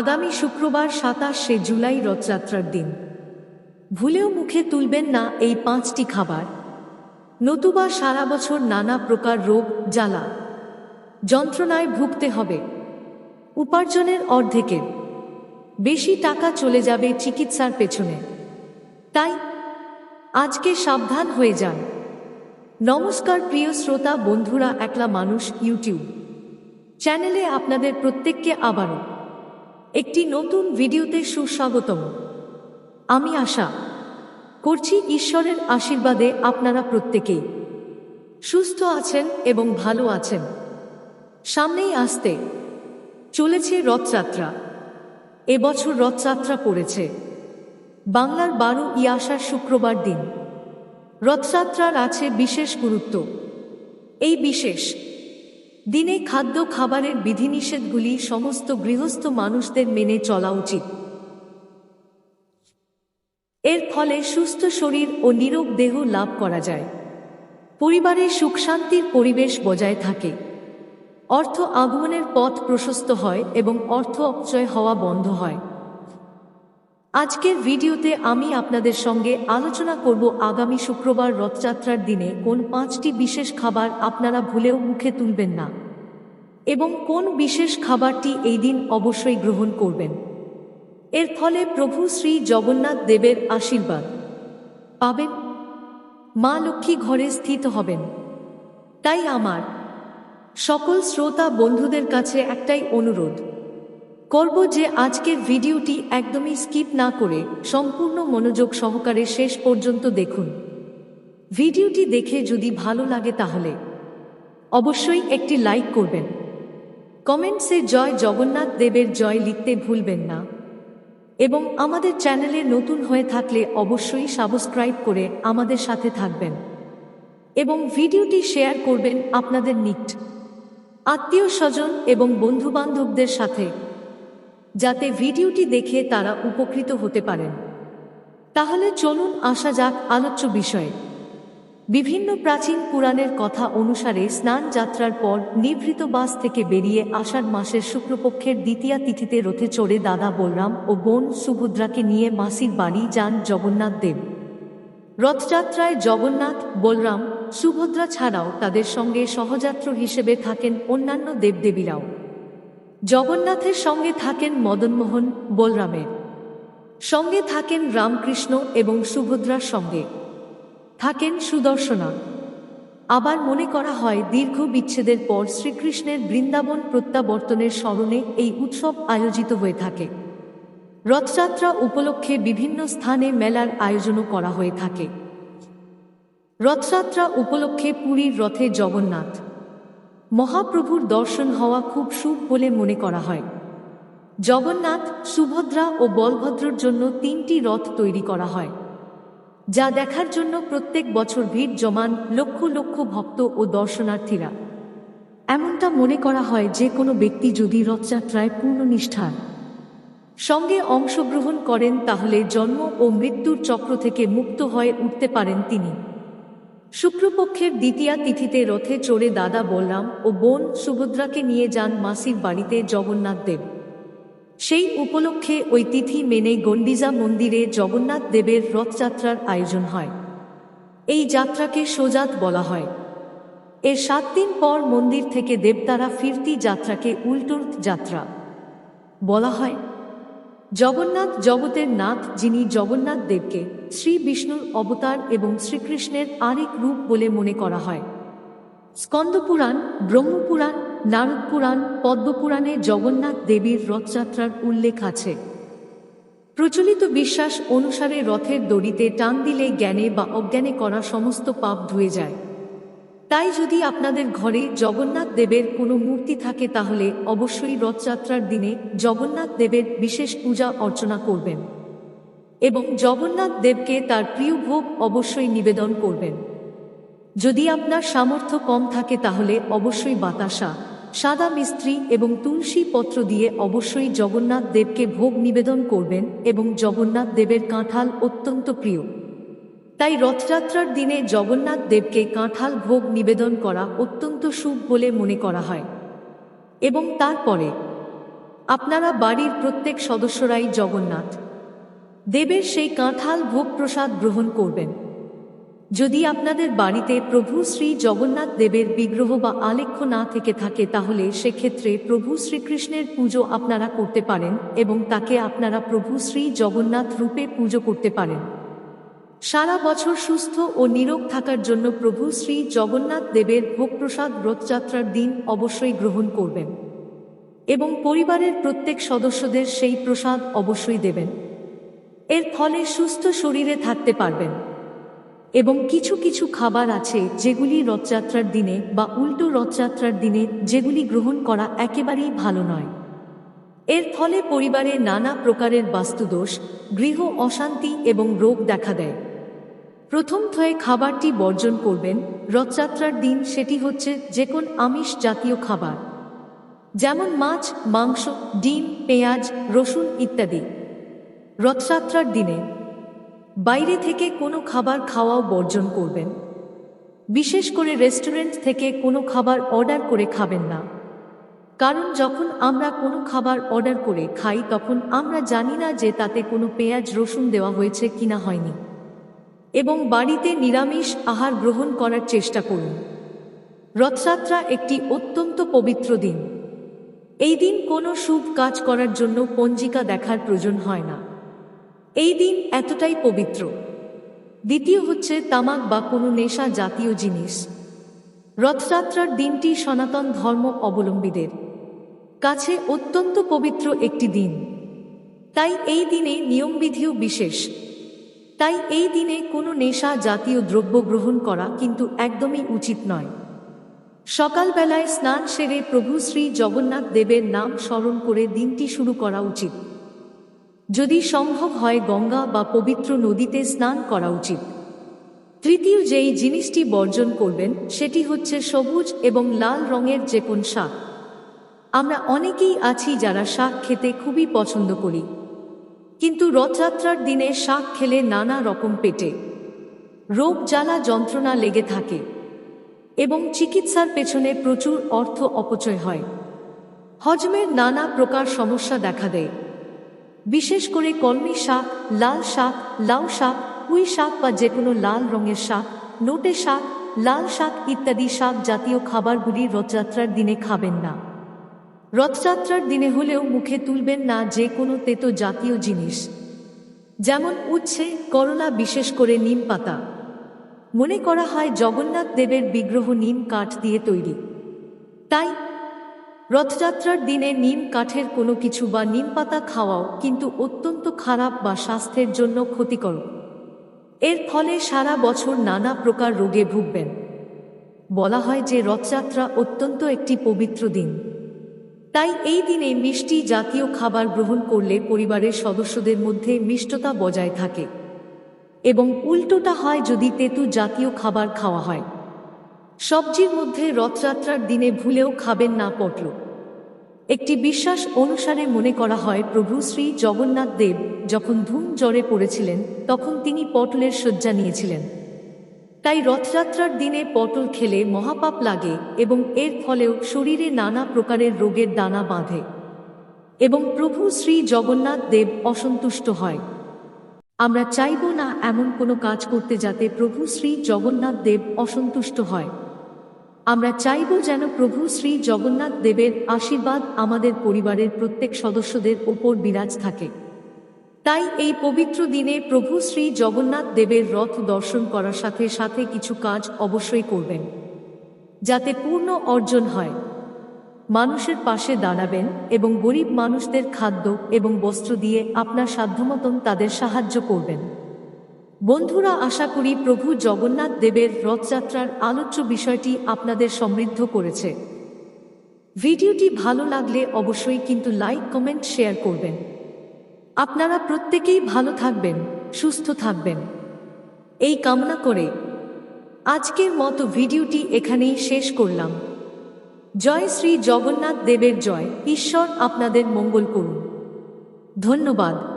আগামী শুক্রবার সাতাশে জুলাই রথযাত্রার দিন। ভুলেও মুখে তুলবেন না এই পাঁচটি খাবার। নতুবা সারা বছর নানা প্রকার রোগ, জ্বালা যন্ত্রণায় ভুগতে হবে। উপার্জনের অর্ধেকের বেশি টাকা চলে যাবে চিকিৎসার পেছনে। তাই আজকে সাবধান হয়ে যান। নমস্কার প্রিয় শ্রোতা, বন্ধুরা, একলা মানুষ, ইউটিউব। চ্যানেলে আপনাদের প্রত্যেককে আবারও একটি নতুন ভিডিওতে সুস্বাগতম। আমি আশা করছি ঈশ্বরের আশীর্বাদে আপনারা প্রত্যেকেই সুস্থ আছেন এবং ভালো আছেন। সামনেই আসতে চলেছে রথযাত্রা। এবছর রথযাত্রা পড়েছে। বাংলার বারো ইয়াসার শুক্রবার দিন। রথযাত্রার আছে বিশেষ গুরুত্ব। এই বিশেষ দিনে খাদ্য, খাবারের বিধিনিষেধগুলি সমস্ত গৃহস্থ মানুষদের মেনে চলা উচিত। এর ফলে সুস্থ শরীর ও নিরোগ দেহ লাভ করা যায়। পরিবারে সুখ শান্তির পরিবেশ বজায় থাকে। অর্থ আগমনের পথ প্রশস্ত হয় এবং অর্থ অপচয় হওয়া বন্ধ হয়। আজকের ভিডিওতে আমি আপনাদের সঙ্গে আলোচনা করব আগামী শুক্রবার রথযাত্রার দিনে কোন পাঁচটি বিশেষ খাবার আপনারা ভুলেও মুখে তুলবেন না। এবং কোন বিশেষ খাবারটি এই দিন অবশ্যই গ্রহণ করবেন। এর ফলে প্রভু শ্রী জগন্নাথ দেবের আশীর্বাদ পাবেন। মা লক্ষ্মী ঘরে স্থিত হবেন। তাই আমার সকল শ্রোতা বন্ধুদের কাছে একটাই অনুরোধ করব যে আজকের ভিডিওটি একদমই স্কিপ না করে সম্পূর্ণ মনোযোগ সহকারে শেষ পর্যন্ত দেখুন। ভিডিওটি দেখে যদি ভালো লাগে তাহলে অবশ্যই একটি লাইক করবেন। কমেন্টসে জয় জগন্নাথ দেবের জয় লিখতে ভুলবেন না। এবং আমাদের চ্যানেলে নতুন হয়ে থাকলে অবশ্যই সাবস্ক্রাইব করে আমাদের সাথে থাকবেন। এবং ভিডিওটি শেয়ার করবেন আপনাদের নিট আত্মীয় স্বজন এবং বন্ধুবান্ধবদের সাথে যাতে ভিডিওটি দেখে তারা উপকৃত হতে পারেন। তাহলে চলুন আসা যাক আলোচ্য বিষয়ে। বিভিন্ন প্রাচীন পুরাণের কথা অনুসারে স্নান যাত্রার পর নিভৃত বাস থেকে বেরিয়ে আষাঢ় মাসের শুক্লপক্ষের দ্বিতীয়া তিথিতে রথে চড়ে দাদা বলরাম ও বোন সুভদ্রাকে নিয়ে মাসির বাড়ি যান জগন্নাথ দেব। রথযাত্রায় জগন্নাথ, বলরাম, সুভদ্রা ছাড়াও তাদের সঙ্গে সহযাত্র হিসেবে থাকেন অন্যান্য দেবদেবীরাও। জগন্নাথের সঙ্গে থাকেন মদনমোহন বলরামের। সঙ্গে থাকেন রামকৃষ্ণ এবং সুভদ্রার সঙ্গে। থাকেন সুদর্শনা। আবার মনে করা হয় দীর্ঘ বিচ্ছেদের পর শ্রীকৃষ্ণের বৃন্দাবন প্রত্যাবর্তনের স্মরণে এই উৎসব আয়োজিত হয়ে থাকে। রথযাত্রা উপলক্ষে বিভিন্ন স্থানে মেলার আয়োজনও করা হয়ে থাকে। রথযাত্রা উপলক্ষে পুরীর রথে জগন্নাথ। মহাপ্রভুর দর্শন হওয়া খুব শুভ বলে মনে করা হয়। জগন্নাথ, সুভদ্রা ও বলভদ্রর জন্য তিনটি রথ তৈরি করা হয়, যা দেখার জন্য প্রত্যেক বছর ভিড় জমান লক্ষ লক্ষ ভক্ত ও দর্শনার্থীরা। এমনটা মনে করা হয় যে কোনো ব্যক্তি যদি রথযাত্রায় পূর্ণ নিষ্ঠার সঙ্গে অংশগ্রহণ করেন তাহলে জন্ম ও মৃত্যুর চক্র থেকে মুক্ত হয়ে উঠতে পারেন তিনি। শুক্রপক্ষের দ্বিতীয়া তিথিতে রথে চড়ে দাদা বলরাম ও বোন সুভদ্রাকে নিয়ে যান মাসির বাড়িতে জগন্নাথ দেব। সেই উপলক্ষে ওই তিথি মেনে গন্ডিজা মন্দিরে জগন্নাথ দেবের রথযাত্রার আয়োজন হয়। এই যাত্রাকে সোজাত বলা হয়। এর সাত দিন পর মন্দির থেকে দেবতারা ফিরতি যাত্রাকে উল্টোর্ত যাত্রা বলা হয়। জগন্নাথ জগতের নাথ যিনি জগন্নাথ দেবকে শ্রী বিষ্ণুর অবতার এবং শ্রীকৃষ্ণের আরেক রূপ বলে মনে করা হয়। স্কন্দপুরাণ, ব্রহ্মপুরাণ নারদ পুরাণ পদ্মপুরাণে জগন্নাথ দেবীর রথযাত্রার উল্লেখ আছে। প্রচলিত বিশ্বাস অনুসারে রথের দড়িতে টান দিলে জ্ঞানে বা অজ্ঞানে করা সমস্ত পাপ ধুয়ে যায়। তাই যদি আপনাদের ঘরে জগন্নাথ দেবের কোনো মূর্তি থাকে, তাহলে অবশ্যই রথযাত্রার দিনে জগন্নাথ দেবের বিশেষ পূজা অর্চনা করবেন এবং জগন্নাথ দেবকে তার প্রিয় ভোগ অবশ্যই নিবেদন করবেন। যদি আপনার সামর্থ্য কম থাকে, তাহলে অবশ্যই বাতাসা, সাদা মিস্ত্রি এবং তুলসী পত্র দিয়ে অবশ্যই জগন্নাথ দেবকে ভোগ নিবেদন করবেন এবং জগন্নাথ দেবের কাঁঠাল অত্যন্ত প্রিয়। তাই রথযাত্রার দিনে জগন্নাথ দেবকে কাঁঠাল ভোগ নিবেদন করা অত্যন্ত শুভ বলে মনে করা হয়। এবং তারপরে, আপনারা বাড়ির প্রত্যেক সদস্যরাই জগন্নাথ। দেবের সেই কাঁঠাল ভোগ প্রসাদ গ্রহণ করবেন। যদি আপনাদের বাড়িতে প্রভু শ্রী জগন্নাথ দেবের বিগ্রহ বা আলেখ্য না থেকে থাকে, তাহলে সেক্ষেত্রে প্রভু শ্রীকৃষ্ণের পুজো আপনারা করতে পারেন এবং তাকে আপনারা প্রভু শ্রী জগন্নাথ রূপে পুজো করতে পারেন। সারা বছর সুস্থ ও নিরোগ থাকার জন্য প্রভু শ্রী জগন্নাথ দেবের ভোগপ্রসাদ রথযাত্রার দিন অবশ্যই গ্রহণ করবেন। এবং পরিবারের প্রত্যেক সদস্যদের সেই প্রসাদ অবশ্যই দেবেন। এর ফলে সুস্থ শরীরে থাকতে পারবেন। এবং কিছু কিছু খাবার আছে যেগুলি রথযাত্রার দিনে বা উল্টো রথযাত্রার দিনে যেগুলি গ্রহণ করা একেবারেই ভালো নয়। এর ফলে পরিবারে নানা প্রকারের বাস্তুদোষ, গৃহ অশান্তি এবং রোগ দেখা দেয়। প্রথম থয়ে খাবারটি বর্জন করবেন। রথযাত্রার দিন সেটি হচ্ছে যে কোন আমিষ জাতীয় খাবার। যেমন মাছ, মাংস, ডিম, পেঁয়াজ, রসুন ইত্যাদি। রথযাত্রার দিনে বাইরে থেকে কোনো খাবার খাওয়াও বর্জন করবেন। বিশেষ করে রেস্টুরেন্ট থেকে কোনো খাবার অর্ডার করে খাবেন না। কারণ যখন আমরা কোনো খাবার অর্ডার করে খাই, তখন আমরা জানি না যে তাতে কোনো পেঁয়াজ, রসুন দেওয়া হয়েছে কিনা হয়নি। এবং বাড়িতে নিরামিষ আহার গ্রহণ করার চেষ্টা করুন। রথযাত্রা একটি অত্যন্ত পবিত্র দিন। এই দিন কোনো শুভ কাজ করার জন্য পঞ্জিকা দেখার প্রয়োজন হয় না। এই দিন এতটাই পবিত্র। দ্বিতীয় হচ্ছে তামাক বা কোনো নেশা জাতীয় জিনিস। রথযাত্রার দিনটি সনাতন ধর্ম অবলম্বীদের কাছে অত্যন্ত পবিত্র একটি দিন। তাই এই দিনে নিয়মবিধিও বিশেষ। তাই এই দিনে কোনো নেশা জাতীয় দ্রব্য গ্রহণ করা কিন্তু একদমই উচিত নয়। সকালবেলায় স্নান সেরে প্রভু শ্রী জগন্নাথ দেবের নাম স্মরণ করে দিনটি শুরু করা উচিত। যদি সম্ভব হয় গঙ্গা বা পবিত্র নদীতে স্নান করা উচিত। তৃতীয় যেই জিনিসটি বর্জন করবেন, সেটি হচ্ছে সবুজ এবং লাল রঙের যে কোন শাক। আমরা অনেকেই আছি যারা শাক খেতে খুবই পছন্দ করি। কিন্তু রথযাত্রার দিনে শাক খেলে নানা রকম পেটে। রোগ জ্বালা যন্ত্রণা লেগে থাকে এবং চিকিৎসার পেছনে প্রচুর অর্থ অপচয় হয়। হজমের নানা প্রকার সমস্যা দেখা দেয়। বিশেষ করে কলমি শাক, লাল শাক, লাউ শাক, পুঁই শাক বা যে কোনো লাল রঙের শাক, নোটে শাক, লাল শাক ইত্যাদি শাক জাতীয় খাবারগুলি রথযাত্রার দিনে খাবেন না। রথযাত্রার দিনে হলেও মুখে তুলবেন না যে কোনো তেতো জাতীয় জিনিস। যেমন উচ্ছে, করলা, বিশেষ করে নিম পাতা। মনে করা হয় জগন্নাথ দেবের বিগ্রহ নিম কাঠ দিয়ে তৈরি। তাই রথযাত্রার দিনে নিম কাঠের কোনো কিছু বা নিম পাতা খাওয়াও কিন্তু অত্যন্ত খারাপ বা স্বাস্থ্যের জন্য ক্ষতিকর। এর ফলে সারা বছর নানা প্রকার রোগে ভুগবেন। বলা হয় যে রথযাত্রা অত্যন্ত একটি পবিত্র দিন। তাই এই দিনে মিষ্টি জাতীয় খাবার গ্রহণ করলে পরিবারের সদস্যদের মধ্যে মিষ্টতা বজায় থাকে এবং উল্টোটা হয় যদি তেতু জাতীয় খাবার খাওয়া হয়। সবজির মধ্যে রথযাত্রার দিনে ভুলেও খাবেন না পটল। একটি বিশ্বাস অনুসারে মনে করা হয়, প্রভু শ্রী জগন্নাথ দেব যখন ধূম জ্বরে পড়েছিলেন, তখন তিনি পটলের শয্যা নিয়েছিলেন। তাই রথযাত্রার দিনে পটল খেলে মহাপাপ লাগে এবং এর ফলেও শরীরে নানা প্রকারের রোগের দানা বাঁধে। এবং প্রভু শ্রী জগন্নাথ দেব অসন্তুষ্ট হয়। আমরা চাইব না এমন কোনো কাজ করতে যাতে প্রভু শ্রী জগন্নাথ দেব অসন্তুষ্ট হয়। আমরা চাইব যেন প্রভু শ্রী জগন্নাথ দেবের আশীর্বাদ আমাদের পরিবারের প্রত্যেক সদস্যদের ওপর বিরাজ থাকে। তাই এই পবিত্র দিনে প্রভু শ্রী জগন্নাথ দেবের রথ দর্শন করার সাথে সাথে কিছু কাজ অবশ্যই করবেন, যাতে পূর্ণ অর্জন হয়। মানুষের পাশে দাঁড়াবেন এবং গরিব মানুষদের খাদ্য এবং বস্ত্র দিয়ে আপনার সাধ্যমতন তাদের সাহায্য করবেন। বন্ধুরা, আশা করি প্রভু জগন্নাথ দেবের রথযাত্রার আলোচ্য বিষয়টি আপনাদের সমৃদ্ধ করেছে। ভিডিওটি ভালো লাগলে অবশ্যই কিন্তু লাইক, কমেন্ট, শেয়ার করবেন। আপনারা প্রত্যেকেই ভালো থাকবেন, সুস্থ থাকবেন। এই কামনা করে আজকের মতো ভিডিওটি এখানেই শেষ করলাম। জয় শ্রী জগন্নাথ দেবের জয়। ঈশ্বর আপনাদের মঙ্গল করুন। ধন্যবাদ।